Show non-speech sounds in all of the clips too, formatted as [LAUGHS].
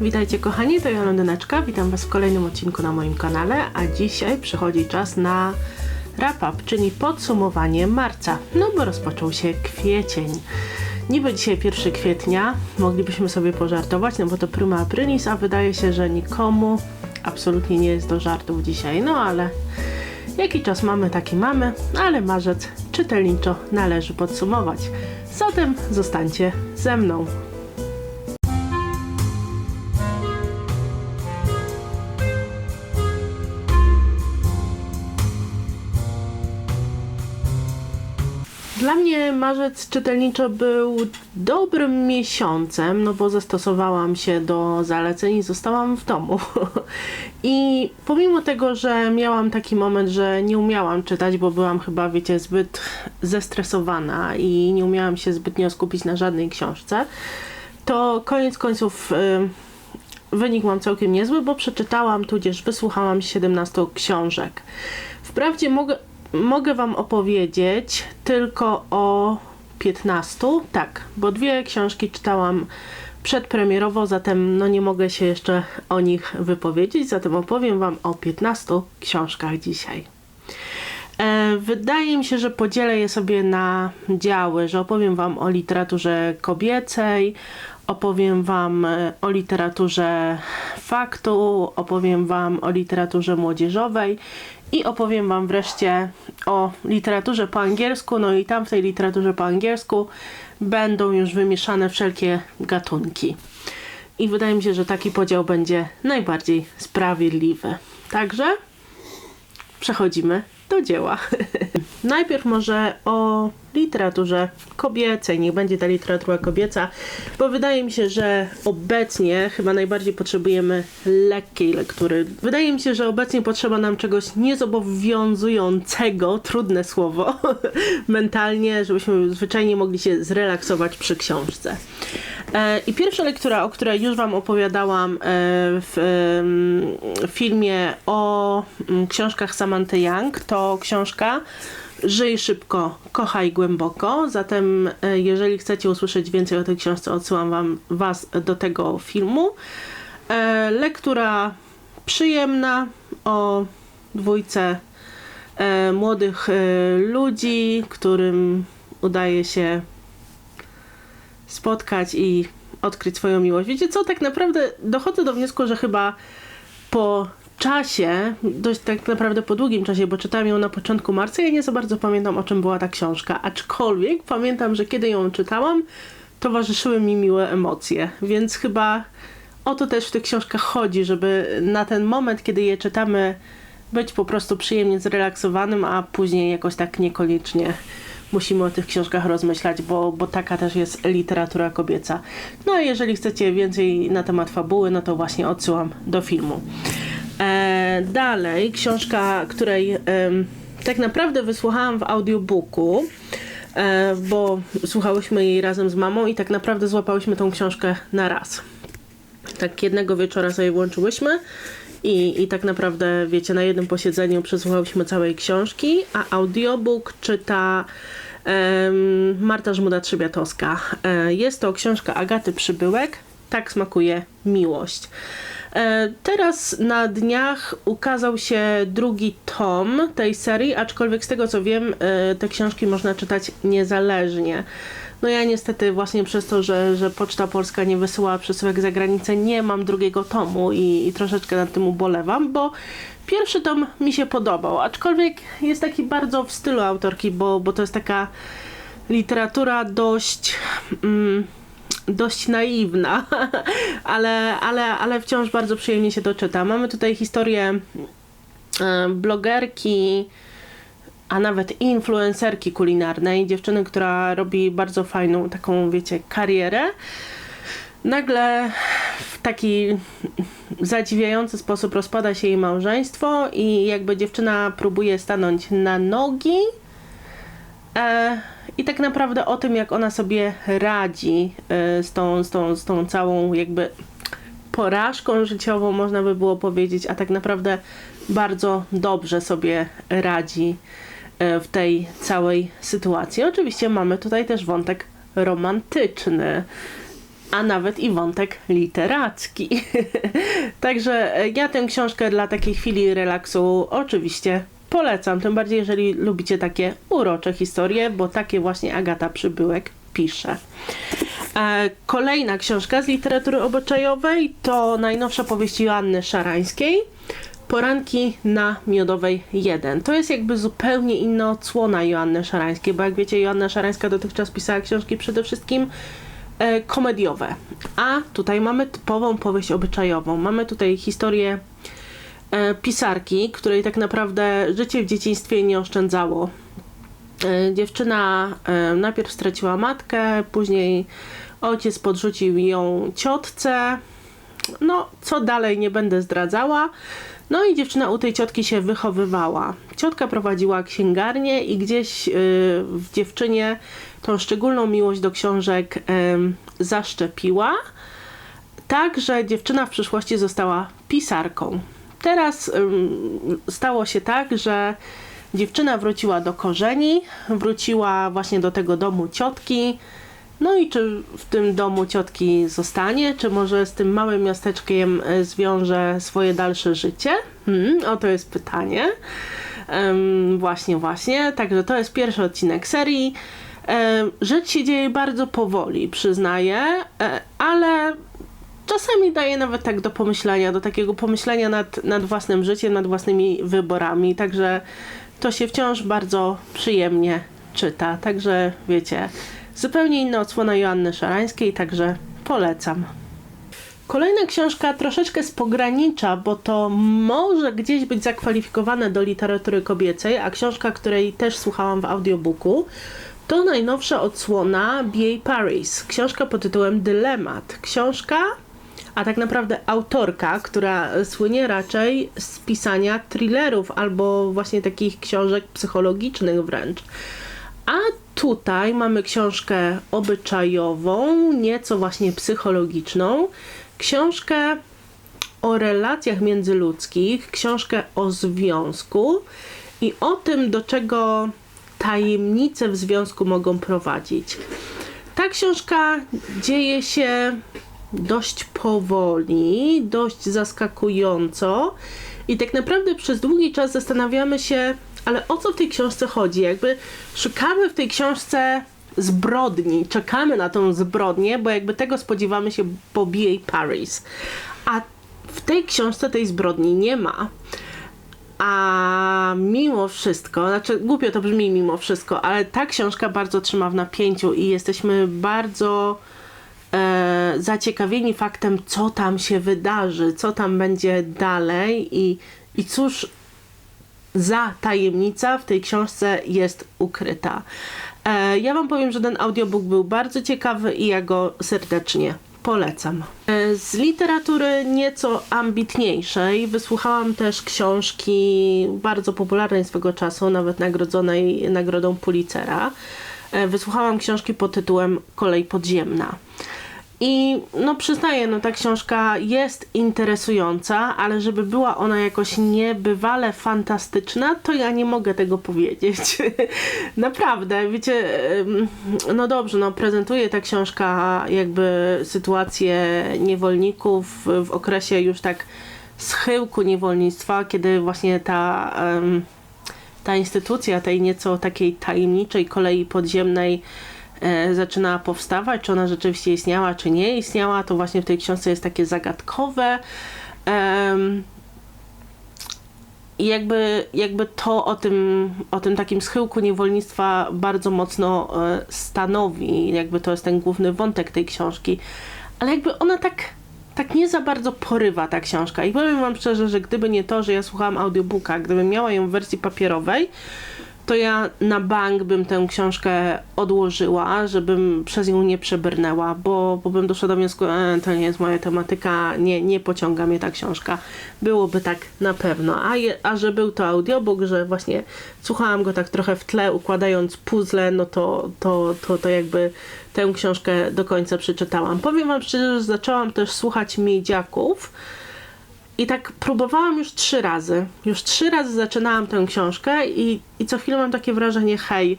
Witajcie kochani, to ja Londyneczka, witam Was w kolejnym odcinku na moim kanale, a dzisiaj przychodzi czas na wrap-up, czyli podsumowanie marca, no bo rozpoczął się kwiecień. Niby dzisiaj 1 kwietnia, moglibyśmy sobie pożartować, no bo to prima aprilis, a wydaje się, że nikomu absolutnie nie jest do żartów dzisiaj, no ale jaki czas mamy, taki mamy, ale marzec czytelniczo należy podsumować. Zatem zostańcie ze mną. Dla mnie marzec czytelniczo był dobrym miesiącem, no bo zastosowałam się do zaleceń i zostałam w domu. [LAUGHS] I pomimo tego, że miałam taki moment, że nie umiałam czytać, bo byłam chyba, wiecie, zbyt zestresowana i nie umiałam się zbytnio skupić na żadnej książce, to koniec końców. Yy, wynik mam całkiem niezły, bo przeczytałam, tudzież wysłuchałam 17 książek. Wprawdzie mogę, mogę Wam opowiedzieć tylko o 15. Tak, bo dwie książki czytałam przedpremierowo, zatem no nie mogę się jeszcze o nich wypowiedzieć, zatem opowiem Wam o 15 książkach dzisiaj. E, wydaje mi się, że podzielę je sobie na działy, że opowiem Wam o literaturze kobiecej, opowiem Wam e, o literaturze faktu, opowiem Wam o literaturze młodzieżowej i opowiem Wam wreszcie o literaturze po angielsku. No i tam w tej literaturze po angielsku będą już wymieszane wszelkie gatunki. I wydaje mi się, że taki podział będzie najbardziej sprawiedliwy. Także przechodzimy do dzieła. [LAUGHS] Najpierw może o literaturze kobiecej, niech będzie ta literatura kobieca, bo wydaje mi się, że obecnie chyba najbardziej potrzebujemy lekkiej lektury. Wydaje mi się, że obecnie potrzeba nam czegoś niezobowiązującego, trudne słowo, [LAUGHS] mentalnie, żebyśmy zwyczajnie mogli się zrelaksować przy książce. E, I pierwsza lektura, o której już Wam opowiadałam e, w filmie o mm, książkach Samantha Young, to książka Żyj szybko, kochaj głęboko. Zatem, e, jeżeli chcecie usłyszeć więcej o tej książce, odsyłam wam, Was do tego filmu. E, lektura przyjemna o dwójce e, młodych ludzi, którym udaje się spotkać i odkryć swoją miłość. Wiecie co, tak naprawdę dochodzę do wniosku, że chyba po czasie, dość tak naprawdę po długim czasie, bo czytałam ją na początku marca, ja nie za bardzo pamiętam o czym była ta książka, aczkolwiek pamiętam, że kiedy ją czytałam, towarzyszyły mi miłe emocje, więc chyba o to też w tych książkach chodzi, żeby na ten moment, kiedy je czytamy, być po prostu przyjemnie zrelaksowanym, a później jakoś tak niekoniecznie musimy o tych książkach rozmyślać, bo, bo taka też jest literatura kobieca. No a jeżeli chcecie więcej na temat fabuły, no to właśnie odsyłam do filmu. E, dalej, książka, której tak naprawdę wysłuchałam w audiobooku, e, bo słuchałyśmy jej razem z mamą i tak naprawdę złapałyśmy tą książkę na raz. Tak jednego wieczora sobie włączyłyśmy i, i tak naprawdę, wiecie, na jednym posiedzeniu przesłuchałyśmy całej książki, a audiobook czyta Marta Żmuda-Trzybiatowska. E, jest to książka Agaty Przybyłek, Tak smakuje miłość. E, teraz na dniach ukazał się drugi tom tej serii, aczkolwiek z tego co wiem, e, te książki można czytać niezależnie. No ja niestety właśnie przez to, że, że Poczta Polska nie wysyła przesyłek za granicę, nie mam drugiego tomu i, i troszeczkę nad tym ubolewam, bo pierwszy tom mi się podobał, aczkolwiek jest taki bardzo w stylu autorki, bo, bo to jest taka literatura dość... Mm, dość naiwna, [LAUGHS] ale, ale, ale wciąż bardzo przyjemnie się to czyta. Mamy tutaj historię e, blogerki, a nawet influencerki kulinarnej, dziewczyny, która robi bardzo fajną taką, wiecie, karierę. Nagle w taki zadziwiający sposób rozpada się jej małżeństwo i jakby dziewczyna próbuje stanąć na nogi. E, i tak naprawdę o tym, jak ona sobie radzi e, z tą, z tą, z tą całą jakby porażką życiową, można by było powiedzieć, a tak naprawdę bardzo dobrze sobie radzi e, w tej całej sytuacji. Oczywiście mamy tutaj też wątek romantyczny. a nawet i wątek literacki. [LAUGHS] Także ja tę książkę dla takiej chwili relaksu oczywiście polecam, tym bardziej jeżeli lubicie takie urocze historie, bo takie właśnie Agata Przybyłek pisze. E, kolejna książka z literatury obyczajowej to najnowsza powieść Joanny Szarańskiej. Poranki na Miodowej 1. To jest jakby zupełnie inna odsłona Joanny Szarańskiej, bo jak wiecie, Joanna Szarańska dotychczas pisała książki przede wszystkim e, komediowe. A tutaj mamy typową powieść obyczajową. Mamy tutaj historię pisarki, której tak naprawdę życie w dzieciństwie nie oszczędzało. E, dziewczyna e, najpierw straciła matkę, później ojciec podrzucił ją ciotce. No, co dalej nie będę zdradzała. No i dziewczyna u tej ciotki się wychowywała. Ciotka prowadziła księgarnię i gdzieś w dziewczynie tą szczególną miłość do książek zaszczepiła. Tak, że dziewczyna w przyszłości została pisarką. Teraz stało się tak, że dziewczyna wróciła do korzeni, wróciła właśnie do tego domu ciotki. No i czy w tym domu ciotki zostanie, czy może z tym małym miasteczkiem e, zwiąże swoje dalsze życie? Hmm, oto jest pytanie. Um, właśnie, właśnie. Także to jest pierwszy odcinek serii. Um, rzecz się dzieje bardzo powoli, przyznaję, e, ale czasami daje nawet tak do pomyślenia, do takiego pomyślenia nad, nad własnym życiem, nad własnymi wyborami. Także to się wciąż bardzo przyjemnie czyta. Także wiecie, zupełnie inna odsłona Joanny Szarańskiej, także polecam. Kolejna książka troszeczkę z pogranicza, bo to może gdzieś być zakwalifikowane do literatury kobiecej, a książka, której też słuchałam w audiobooku, to najnowsza odsłona B.A. Paris. Książka pod tytułem Dylemat. Książka, a tak naprawdę autorka, która słynie raczej z pisania thrillerów albo właśnie takich książek psychologicznych wręcz. A tutaj mamy książkę obyczajową, nieco właśnie psychologiczną, książkę o relacjach międzyludzkich, książkę o związku i o tym, do czego tajemnice w związku mogą prowadzić. Ta książka dzieje się dość powoli, dość zaskakująco i tak naprawdę przez długi czas zastanawiamy się, ale o co w tej książce chodzi? Jakby szukamy w tej książce zbrodni, czekamy na tą zbrodnię, bo jakby tego spodziewamy się po B.A. Paris. A w tej książce tej zbrodni nie ma. A mimo wszystko, znaczy głupio to brzmi mimo wszystko, ale ta książka bardzo trzyma w napięciu i jesteśmy bardzo e, zaciekawieni faktem, co tam się wydarzy, co tam będzie dalej i, i cóż za tajemnica w tej książce jest ukryta. E, ja Wam powiem, że ten audiobook był bardzo ciekawy i ja go serdecznie polecam. E, z literatury nieco ambitniejszej wysłuchałam też książki bardzo popularnej swego czasu, nawet nagrodzonej nagrodą Pulitzera. E, wysłuchałam książki pod tytułem Kolej podziemna. I no przyznaję, no ta książka jest interesująca, ale żeby była ona jakoś niebywale fantastyczna, to ja nie mogę tego powiedzieć. [LAUGHS] Naprawdę, wiecie, no dobrze, no prezentuje ta książka jakby sytuację niewolników w okresie już tak schyłku niewolnictwa, kiedy właśnie ta, ta instytucja tej nieco takiej tajemniczej kolei podziemnej e, zaczyna powstawać, czy ona rzeczywiście istniała, czy nie istniała, to właśnie w tej książce jest takie zagadkowe. I jakby, jakby to o tym, o tym takim schyłku niewolnictwa bardzo mocno e, stanowi, jakby to jest ten główny wątek tej książki, ale jakby ona tak, tak nie za bardzo porywa ta książka. I powiem wam szczerze, że gdyby nie to, że ja słuchałam audiobooka, gdybym miała ją w wersji papierowej, to ja na bank bym tę książkę odłożyła, żebym przez nią nie przebrnęła, bo, bo bym doszła do wniosku, e, to nie jest moja tematyka, nie, nie pociąga mnie ta książka. Byłoby tak na pewno. A, je, a że był to audiobook, że właśnie słuchałam go tak trochę w tle, układając puzzle, no to, to, to, to jakby tę książkę do końca przeczytałam. Powiem wam szczerze, że zaczęłam też słuchać Miedziaków, i tak próbowałam już trzy razy. Już trzy razy zaczynałam tę książkę i, i co chwilę mam takie wrażenie, hej,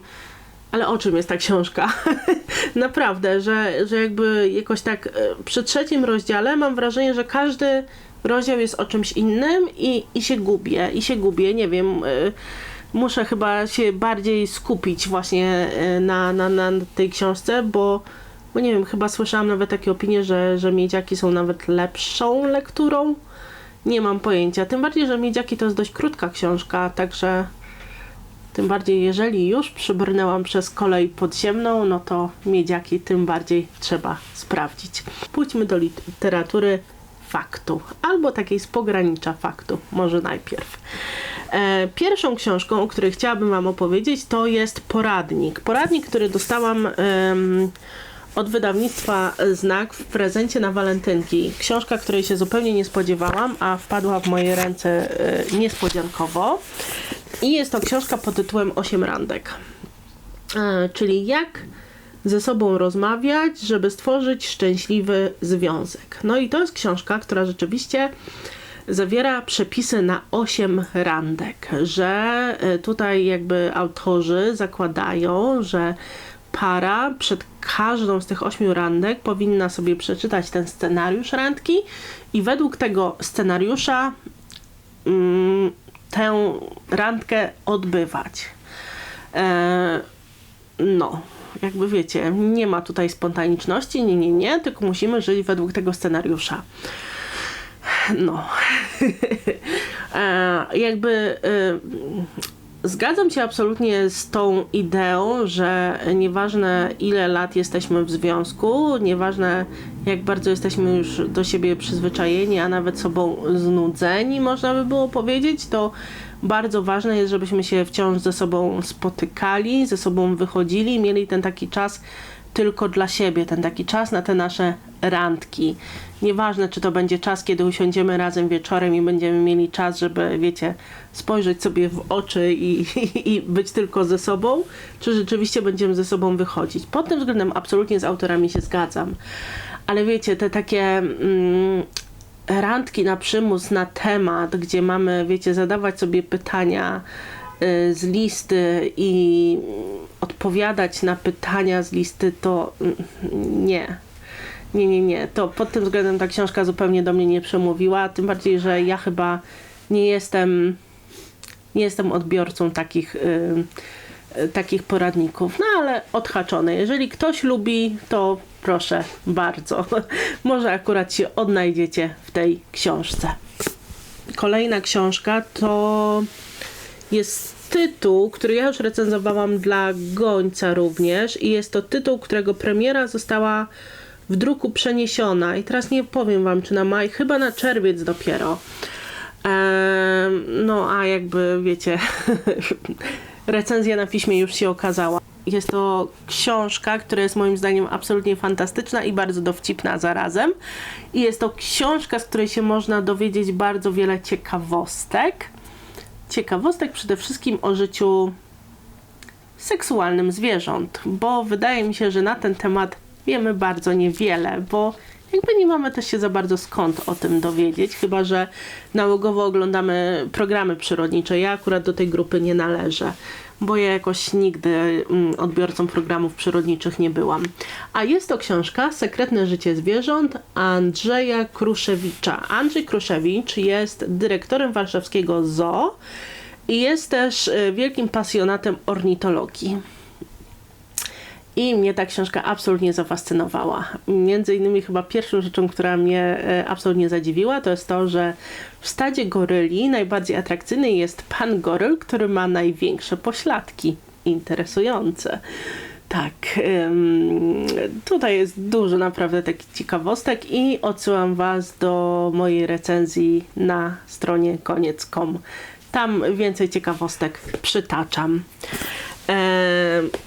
Ale o czym jest ta książka? [LAUGHS] Naprawdę, że, że jakby jakoś tak e, przy trzecim rozdziale mam wrażenie, że każdy rozdział jest o czymś innym i, i się gubię, i się gubię, nie wiem. Y, muszę chyba się bardziej skupić właśnie y, na, na, na tej książce, bo, bo nie wiem, chyba słyszałam nawet takie opinie, że, że miedziaki są nawet lepszą lekturą. Nie mam pojęcia. Tym bardziej, że miedziaki to jest dość krótka książka, także tym bardziej, jeżeli już przybrnęłam przez kolej podziemną, no to miedziaki tym bardziej trzeba sprawdzić. Pójdźmy do literatury faktu, albo takiej z pogranicza faktu, może najpierw. E, pierwszą książką, o której chciałabym Wam opowiedzieć, to jest poradnik. Poradnik, który dostałam od wydawnictwa Znak w prezencie na walentynki. Książka, której się zupełnie nie spodziewałam, a wpadła w moje ręce e, niespodziankowo. I jest to książka pod tytułem Osiem randek. E, czyli jak ze sobą rozmawiać, żeby stworzyć szczęśliwy związek. No i to jest książka, która rzeczywiście zawiera przepisy na 8 randek, że e, tutaj jakby autorzy zakładają, że para przed każdą z tych ośmiu randek powinna sobie przeczytać ten scenariusz randki i według tego scenariusza mm, tę randkę odbywać. E, no, jakby wiecie, nie ma tutaj spontaniczności, nie, nie, nie, tylko musimy żyć według tego scenariusza. No. [LAUGHS] e, jakby e, zgadzam się absolutnie z tą ideą, że nieważne ile lat jesteśmy w związku, nieważne jak bardzo jesteśmy już do siebie przyzwyczajeni, a nawet sobą znudzeni, można by było powiedzieć, to bardzo ważne jest, żebyśmy się wciąż ze sobą spotykali, ze sobą wychodzili, mieli ten taki czas tylko dla siebie, ten taki czas na te nasze randki. Nieważne, czy to będzie czas, kiedy usiądziemy razem wieczorem i będziemy mieli czas, żeby, wiecie, spojrzeć sobie w oczy i, i, [LAUGHS] i być tylko ze sobą, czy rzeczywiście będziemy ze sobą wychodzić. Pod tym względem absolutnie z autorami się zgadzam. Ale wiecie, te takie mm, randki na przymus na temat, gdzie mamy, wiecie, zadawać sobie pytania y, z listy i odpowiadać na pytania z listy, to nie. Nie, nie, nie. To pod tym względem ta książka zupełnie do mnie nie przemówiła. Tym bardziej, że ja chyba nie jestem nie jestem odbiorcą takich, yy, takich poradników. No ale odhaczone. Jeżeli ktoś lubi, to proszę bardzo. [LAUGHS] Może akurat się odnajdziecie w tej książce. Kolejna książka to jest tytuł, który ja już recenzowałam dla Gońca również i jest to tytuł, którego premiera została w druku przeniesiona i teraz nie powiem wam czy na maj, chyba na czerwiec dopiero. Eee, no a jakby wiecie, [LAUGHS] recenzja na piśmie już się okazała. Jest to książka, która jest moim zdaniem absolutnie fantastyczna i bardzo dowcipna zarazem. I jest to książka, z której się można dowiedzieć bardzo wiele ciekawostek. Ciekawostek przede wszystkim o życiu seksualnym zwierząt, bo wydaje mi się, że na ten temat wiemy bardzo niewiele, bo jakby nie mamy też się za bardzo skąd o tym dowiedzieć, chyba że nałogowo oglądamy programy przyrodnicze. Ja akurat do tej grupy nie należę, bo ja jakoś nigdy mm, odbiorcą programów przyrodniczych nie byłam. A jest to książka Sekretne życie zwierząt Andrzeja Kruszewicza. Andrzej Kruszewicz jest dyrektorem warszawskiego zoo i jest też y, wielkim pasjonatem ornitologii. I mnie ta książka absolutnie zafascynowała. Między innymi chyba pierwszą rzeczą, która mnie e, absolutnie zadziwiła, to jest to, że w stadzie goryli najbardziej atrakcyjny jest pan goryl, który ma największe pośladki. Interesujące. Tak, tutaj jest dużo naprawdę takich ciekawostek i odsyłam Was do mojej recenzji na stronie koniec.com. Tam więcej ciekawostek przytaczam.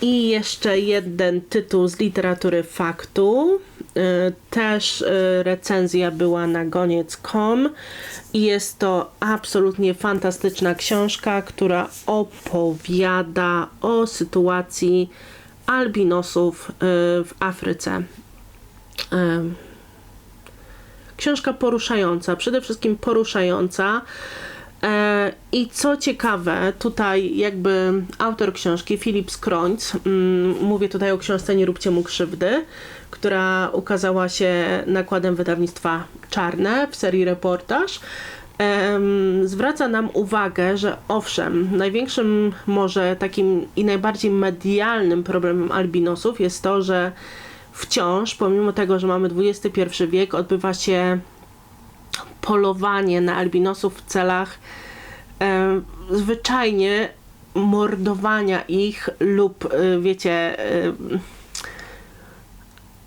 I jeszcze jeden tytuł z literatury faktu. E, też e, recenzja była na goniec.com i jest to absolutnie fantastyczna książka, która opowiada o sytuacji albinosów e, w Afryce. Książka poruszająca, przede wszystkim poruszająca I co ciekawe, tutaj jakby autor książki, Filip Skrońc, mm, mówię tutaj o książce Nie róbcie mu krzywdy, która ukazała się nakładem wydawnictwa Czarne w serii reportaż, zwraca nam uwagę, że owszem, największym może takim i najbardziej medialnym problemem albinosów jest to, że wciąż, pomimo tego, że mamy XXI wiek, odbywa się polowanie na albinosów w celach e, zwyczajnie mordowania ich lub, e, wiecie, e,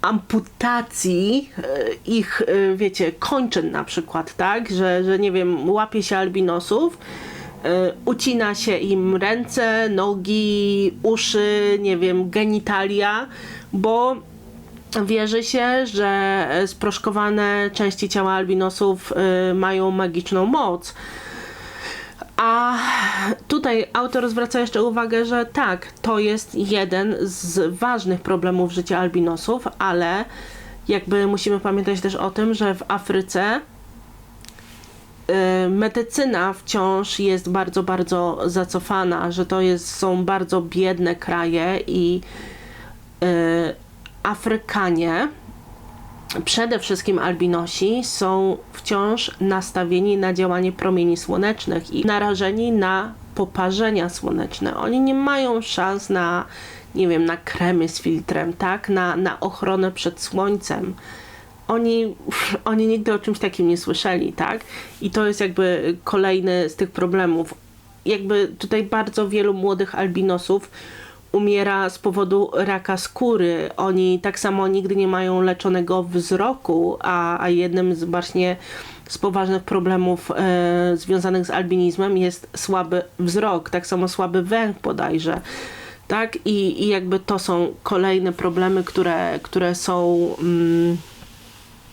amputacji e, ich, wiecie, kończyn na przykład, tak? Że, że nie wiem, łapie się albinosów, ucina się im ręce, nogi, uszy, nie wiem, genitalia, bo wierzy się, że sproszkowane części ciała albinosów y, mają magiczną moc. A tutaj autor zwraca jeszcze uwagę, że tak, to jest jeden z ważnych problemów życia albinosów, ale jakby musimy pamiętać też o tym, że w Afryce y, medycyna wciąż jest bardzo, bardzo zacofana, że to jest, są bardzo biedne kraje i Afrykanie, przede wszystkim albinosi, są wciąż nastawieni na działanie promieni słonecznych i narażeni na poparzenia słoneczne. Oni nie mają szans na, nie wiem, na kremy z filtrem, tak? Na, na ochronę przed słońcem. Oni, [LAUGHS] oni nigdy o czymś takim nie słyszeli, tak? I to jest jakby kolejny z tych problemów. Jakby tutaj bardzo wielu młodych albinosów umiera z powodu raka skóry. Oni tak samo nigdy nie mają leczonego wzroku, a, a jednym z właśnie z poważnych problemów e, związanych z albinizmem jest słaby wzrok, tak samo słaby węch bodajże. Tak? I, I jakby to są kolejne problemy, które, które są mm,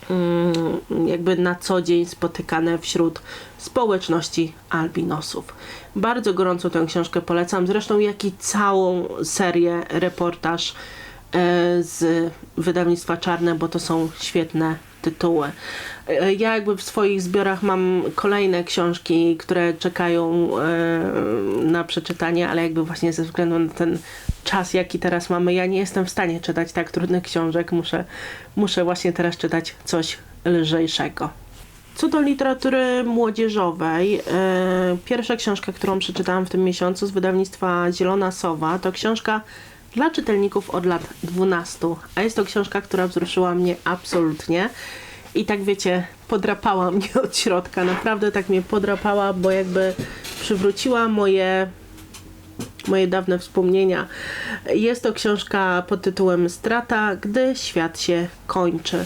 mm, jakby na co dzień spotykane wśród społeczności albinosów. Bardzo gorąco tę książkę polecam, zresztą jak i całą serię reportaż e, z wydawnictwa Czarne, bo to są świetne tytuły. E, Ja jakby w swoich zbiorach mam kolejne książki, które czekają e, na przeczytanie, ale jakby właśnie ze względu na ten czas, jaki teraz mamy, ja nie jestem w stanie czytać tak trudnych książek. Muszę, muszę właśnie teraz czytać coś lżejszego. Co do literatury młodzieżowej, e, pierwsza książka, którą przeczytałam w tym miesiącu z wydawnictwa Zielona Sowa, to książka dla czytelników od lat 12, a jest to książka, która wzruszyła mnie absolutnie i tak wiecie, podrapała mnie [LAUGHS] od środka, naprawdę tak mnie podrapała, bo jakby przywróciła moje moje dawne wspomnienia. Jest to książka pod tytułem Strata, gdy świat się kończy.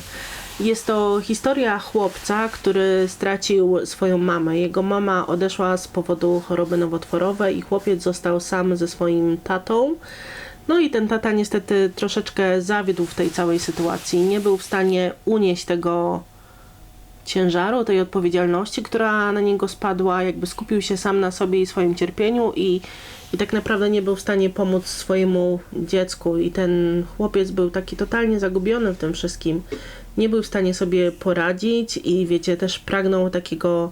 Jest to historia chłopca, który stracił swoją mamę. Jego mama odeszła z powodu choroby nowotworowej i chłopiec został sam ze swoim tatą. No i ten tata niestety troszeczkę zawiódł w tej całej sytuacji. Nie był w stanie unieść tego ciężaru, tej odpowiedzialności, która na niego spadła, jakby skupił się sam na sobie i swoim cierpieniu i, i tak naprawdę nie był w stanie pomóc swojemu dziecku i ten chłopiec był taki totalnie zagubiony w tym wszystkim. Nie był w stanie sobie poradzić i wiecie, też pragnął takiego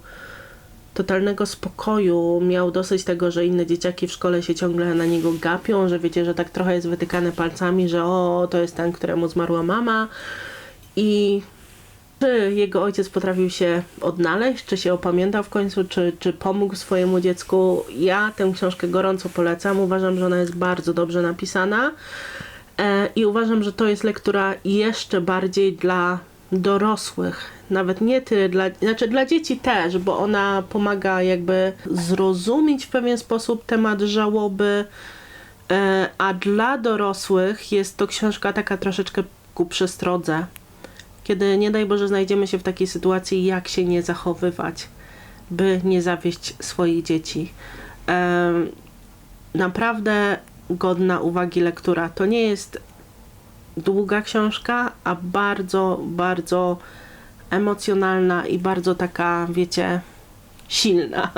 totalnego spokoju. Miał dosyć tego, że inne dzieciaki w szkole się ciągle na niego gapią, że wiecie, że tak trochę jest wytykane palcami, że o, to jest ten, któremu zmarła mama i czy jego ojciec potrafił się odnaleźć, czy się opamiętał w końcu, czy, czy pomógł swojemu dziecku. Ja tę książkę gorąco polecam. Uważam, że ona jest bardzo dobrze napisana i uważam, że to jest lektura jeszcze bardziej dla dorosłych. Nawet nie tyle dla, znaczy dla dzieci też, bo ona pomaga jakby zrozumieć w pewien sposób temat żałoby, e, a dla dorosłych jest to książka taka troszeczkę ku przestrodze kiedy nie daj Boże znajdziemy się w takiej sytuacji, jak się nie zachowywać, by nie zawieść swoich dzieci. Em, naprawdę godna uwagi lektura. To nie jest długa książka, a bardzo, bardzo emocjonalna i bardzo taka, wiecie, silna. [LAUGHS]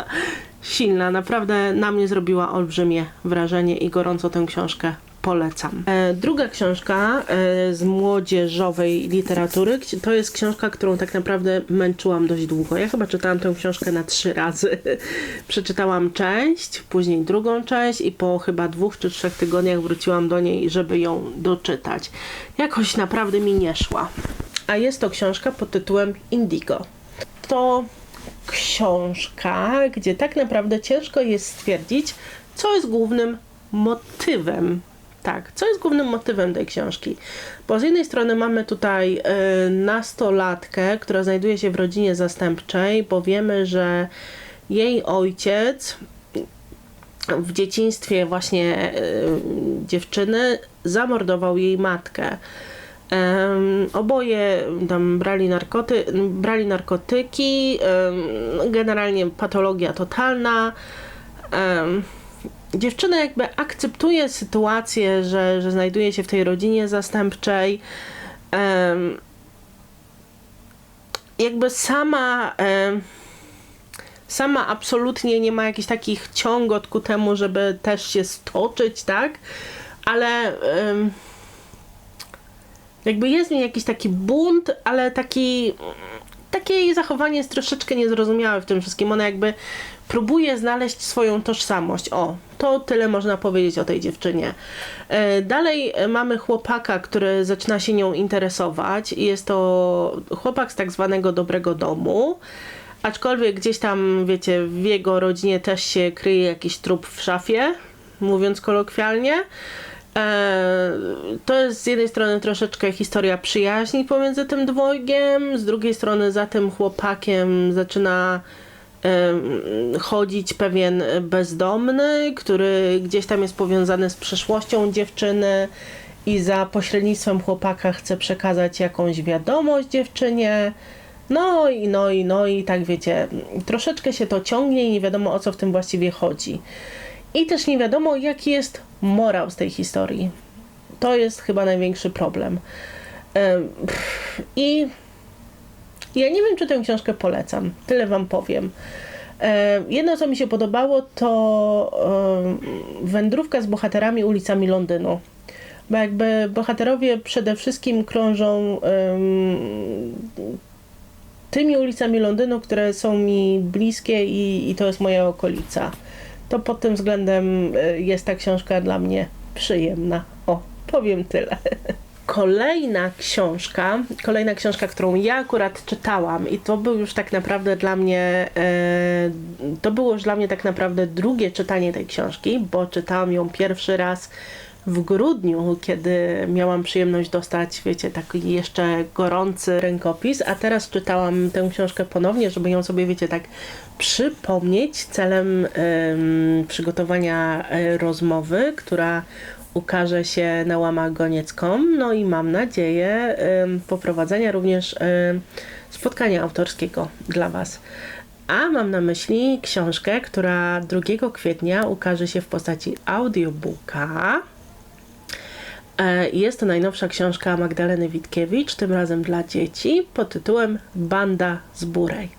Silna. Naprawdę na mnie zrobiła olbrzymie wrażenie i gorąco tę książkę polecam. E, druga książka e, z młodzieżowej literatury to jest książka, którą tak naprawdę męczyłam dość długo. Ja chyba czytałam tę książkę na trzy razy. [LAUGHS] Przeczytałam część, później drugą część i po chyba dwóch czy trzech tygodniach wróciłam do niej, żeby ją doczytać. Jakoś naprawdę mi nie szła. A jest to książka pod tytułem Indigo. To książka, gdzie tak naprawdę ciężko jest stwierdzić, co jest głównym motywem. Tak, co jest głównym motywem tej książki? Bo z jednej strony mamy tutaj y, nastolatkę, która znajduje się w rodzinie zastępczej, bo wiemy, że jej ojciec w dzieciństwie właśnie y, dziewczyny zamordował jej matkę. Oboje tam brali, narkoty, brali narkotyki, generalnie patologia totalna. Dziewczyna jakby akceptuje sytuację, że, że znajduje się w tej rodzinie zastępczej. jakby sama sama absolutnie nie ma jakichś takich ciągot ku temu, żeby też się stoczyć, tak? Ale jakby jest w niej jakiś taki bunt, ale taki takie jej zachowanie jest troszeczkę niezrozumiałe w tym wszystkim. Ona jakby próbuje znaleźć swoją tożsamość. O, to tyle można powiedzieć o tej dziewczynie. E, dalej mamy chłopaka, który zaczyna się nią interesować. Jest to chłopak z tak zwanego dobrego domu. Aczkolwiek gdzieś tam, wiecie, w jego rodzinie też się kryje jakiś trup w szafie, mówiąc kolokwialnie. E, to jest z jednej strony troszeczkę historia przyjaźni pomiędzy tym dwojgiem, z drugiej strony za tym chłopakiem zaczyna chodzić pewien bezdomny, który gdzieś tam jest powiązany z przeszłością dziewczyny i za pośrednictwem chłopaka chce przekazać jakąś wiadomość dziewczynie. No i no i no i tak wiecie, troszeczkę się to ciągnie i nie wiadomo o co w tym właściwie chodzi. I też nie wiadomo jaki jest morał z tej historii. To jest chyba największy problem. I ja nie wiem, czy tę książkę polecam. Tyle wam powiem. E, jedno, co mi się podobało, to wędrówka z bohaterami ulicami Londynu. Bo jakby bohaterowie przede wszystkim krążą tymi ulicami Londynu, które są mi bliskie i, i to jest moja okolica. To pod tym względem e, jest ta książka dla mnie przyjemna. O, powiem tyle. [LAUGHS] kolejna książka, kolejna książka, którą ja akurat czytałam i to był już tak naprawdę dla mnie, e, to było już dla mnie tak naprawdę drugie czytanie tej książki, bo czytałam ją pierwszy raz w grudniu, kiedy miałam przyjemność dostać, wiecie, taki jeszcze gorący rękopis, a teraz czytałam tę książkę ponownie, żeby ją sobie, wiecie, tak przypomnieć celem przygotowania e, rozmowy, która ukaże się na łamach gonieckom. No i mam nadzieję poprowadzenia również spotkania autorskiego dla Was. A mam na myśli książkę, która 2 kwietnia ukaże się w postaci audiobooka. E, jest to najnowsza książka Magdaleny Witkiewicz, tym razem dla dzieci, pod tytułem Banda z Burej.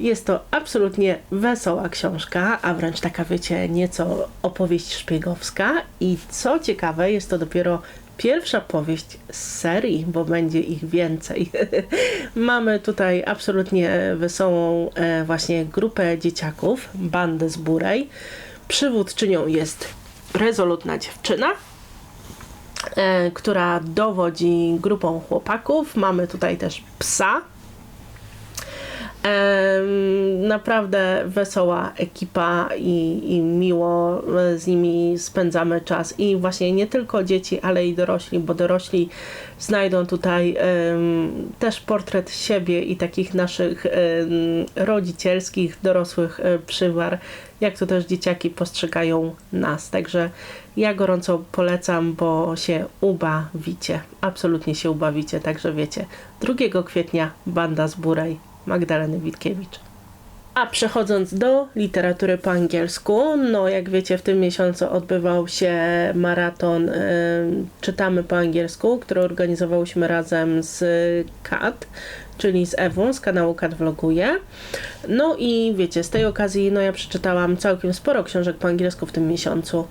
Jest to absolutnie wesoła książka, a wręcz taka, wiecie, nieco opowieść szpiegowska. I co ciekawe, jest to dopiero pierwsza powieść z serii, bo będzie ich więcej. [LAUGHS] Mamy tutaj absolutnie wesołą e, właśnie grupę dzieciaków, bandę z Burej. Przywódczynią jest rezolutna dziewczyna, e, która dowodzi grupą chłopaków. Mamy tutaj też psa, Naprawdę wesoła ekipa i, i miło z nimi spędzamy czas. I właśnie nie tylko dzieci, ale i dorośli, bo dorośli znajdą tutaj też portret siebie i takich naszych rodzicielskich, dorosłych um, przywar, jak to też dzieciaki postrzegają nas. Także ja gorąco polecam, bo się ubawicie. Absolutnie się ubawicie, także wiecie. 2 kwietnia Banda z Burej Magdaleny Witkiewicz. A przechodząc do literatury po angielsku, no jak wiecie, w tym miesiącu odbywał się maraton y, Czytamy po angielsku, który organizowałyśmy razem z KAT, czyli z Ewą z kanału Kat Vloguje. No i wiecie, z tej okazji no ja przeczytałam całkiem sporo książek po angielsku w tym miesiącu.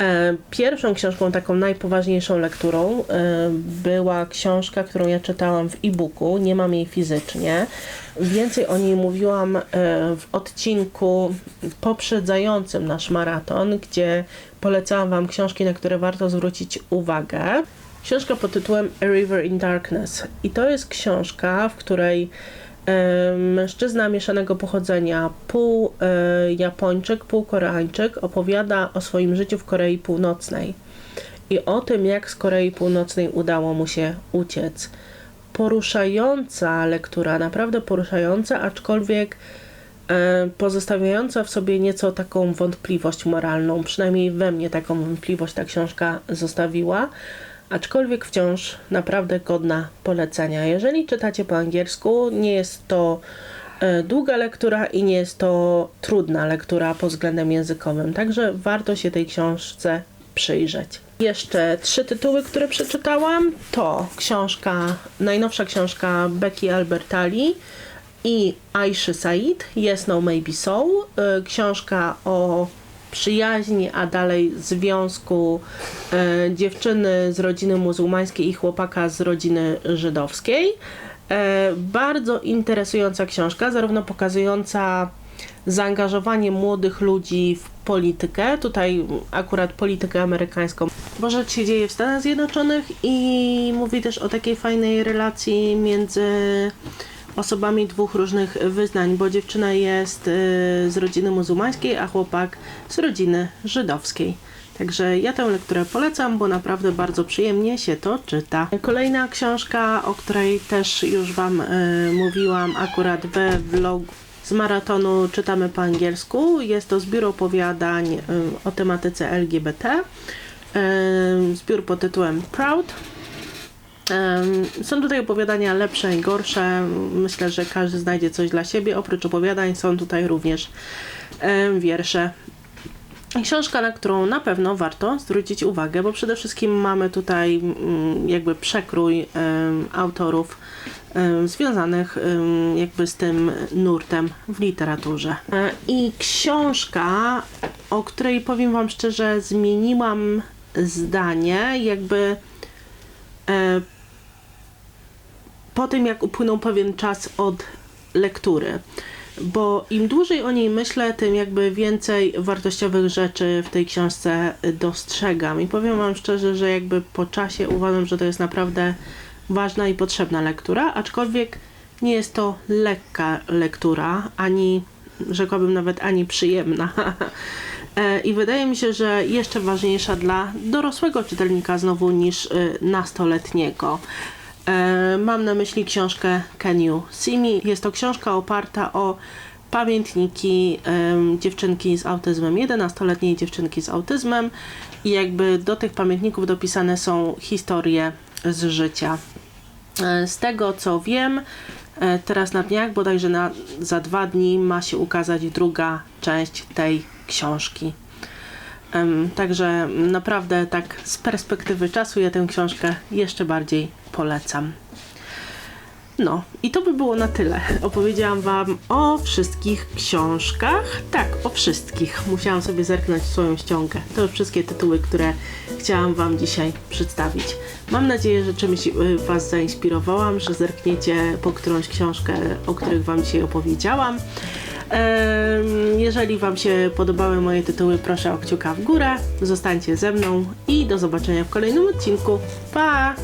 E, pierwszą książką, taką najpoważniejszą lekturą e, była książka, którą ja czytałam w e-booku, nie mam jej fizycznie. Więcej o niej mówiłam e, w odcinku poprzedzającym nasz maraton, gdzie polecałam Wam książki, na które warto zwrócić uwagę. Książka pod tytułem A River in Darkness. I to jest książka, w której e, mężczyzna mieszanego pochodzenia, pół e, Japończyk, pół Koreańczyk, opowiada o swoim życiu w Korei Północnej i o tym, jak z Korei Północnej udało mu się uciec. Poruszająca lektura, naprawdę poruszająca, aczkolwiek e, pozostawiająca w sobie nieco taką wątpliwość moralną. Przynajmniej we mnie taką wątpliwość ta książka zostawiła aczkolwiek wciąż naprawdę godna polecenia. Jeżeli czytacie po angielsku, nie jest to e, długa lektura i nie jest to trudna lektura pod względem językowym, także warto się tej książce przyjrzeć. Jeszcze trzy tytuły, które przeczytałam, to książka, najnowsza książka Becky Albertalli i Aiszy Said, Yes, No, Maybe So, e, książka o przyjaźni, a dalej związku e, dziewczyny z rodziny muzułmańskiej i chłopaka z rodziny żydowskiej. E, bardzo interesująca książka, zarówno pokazująca zaangażowanie młodych ludzi w politykę, tutaj akurat politykę amerykańską, bo rzecz się dzieje w Stanach Zjednoczonych i mówi też o takiej fajnej relacji między osobami dwóch różnych wyznań, bo dziewczyna jest y, z rodziny muzułmańskiej, a chłopak z rodziny żydowskiej. Także ja tę lekturę polecam, bo naprawdę bardzo przyjemnie się to czyta. Kolejna książka, o której też już Wam y, mówiłam akurat we vlogu z maratonu Czytamy po angielsku. Jest to zbiór opowiadań y, o tematyce LGBT. Zbiór pod tytułem Proud. Są tutaj opowiadania lepsze i gorsze. Myślę, że każdy znajdzie coś dla siebie. Oprócz opowiadań są tutaj również wiersze. Książka, na którą na pewno warto zwrócić uwagę, bo przede wszystkim mamy tutaj mm, jakby przekrój autorów związanych jakby z tym nurtem w literaturze. E, I książka, o której powiem Wam szczerze, zmieniłam zdanie, jakby e, po tym, jak upłynął pewien czas od lektury. Bo im dłużej o niej myślę, tym jakby więcej wartościowych rzeczy w tej książce dostrzegam. I powiem Wam szczerze, że jakby po czasie uważam, że to jest naprawdę ważna i potrzebna lektura, aczkolwiek nie jest to lekka lektura, ani rzekłabym nawet ani przyjemna. [LAUGHS] E, I wydaje mi się, że jeszcze ważniejsza dla dorosłego czytelnika znowu niż y, nastoletniego. E, mam na myśli książkę Can You See Me? Jest to książka oparta o pamiętniki dziewczynki z autyzmem, 11-letniej dziewczynki z autyzmem i jakby do tych pamiętników dopisane są historie z życia. E, z tego co wiem, e, teraz na dniach, bodajże na, za dwa dni ma się ukazać druga część tej książki. Także naprawdę tak z perspektywy czasu ja tę książkę jeszcze bardziej polecam. No, i to by było na tyle. Opowiedziałam Wam o wszystkich książkach. Tak, o wszystkich. Musiałam sobie zerknąć swoją ściągę. To wszystkie tytuły, które chciałam Wam dzisiaj przedstawić. Mam nadzieję, że czymś y, Was zainspirowałam, że zerkniecie po którąś książkę, o których Wam dzisiaj opowiedziałam. Jeżeli Wam się podobały moje tytuły, proszę o kciuka w górę. Zostańcie ze mną i do zobaczenia w kolejnym odcinku. Pa!